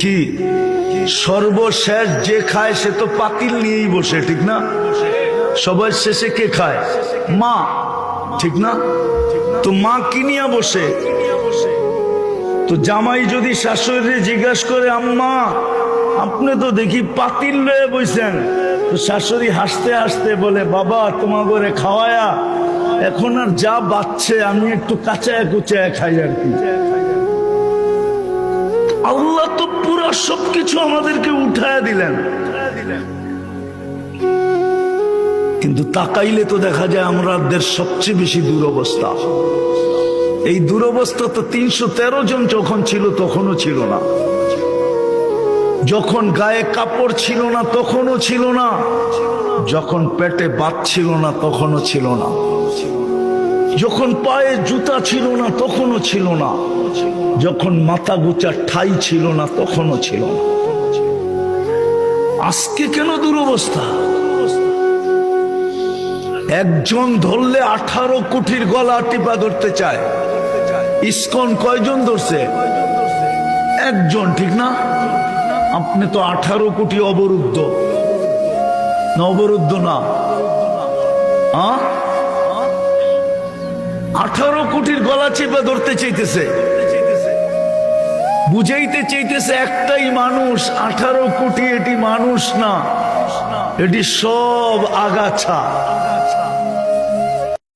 কি? সর্বশেষ যে খায় সে তো পাতিল নিয়েই বসে, ঠিক না? সবার শেষে কে খায়? মা, ঠিক না? তো মা কি নিয়ে বসে? তো জামাই যদি শাশুড়ি জিজ্ঞাসা করে, আম্মা, আপনি তো দেখি পাতিল লয়ে বইছেন। তো শাশুড়ি হাসতে হাসতে বলে, বাবা তোমার ঘরে খাওয়ায়া এখন আর যা বাচ্চে আমি একটু কাঁচায় কুচায় খাই আর কি। আল্লাহ তো পুরো সবকিছু আমাদেরকে উঠায় দিলেন। কিন্তু তাকাইলে তো দেখা যায় আমাদের সবচেয়ে বেশি দুরবস্থা। এই দুরবস্থা তো তিনশো তেরো জন যখন ছিল তখনও ছিল না। যখন গায়ে কাপড় ছিল না তখনও ছিল না। যখন পেটে বাত ছিল না তখনও ছিল না। যখন পায়ে জুতা ছিল না, তখনও ছিল না। যখন মাথা গুচা ঠাই ছিল না, তখনও ছিল না। আজকে কেন দুরবস্থা? একজন ধরলে আঠারো কোটির গলা টিপা ধরতে চায়। ইস্কন কয়জন ধরছে? একজন, ঠিক না? আপনি তো আঠারো কোটি অবরুদ্ধ। না অবরুদ্ধ না। আ? আঠারো কোটির গলা চেপে ধরতে চাইতেছে। বুঝাইতে চাইতেছে একটাই মানুষ, আঠারো কোটি এটি মানুষ না, এটি সব আগাছা।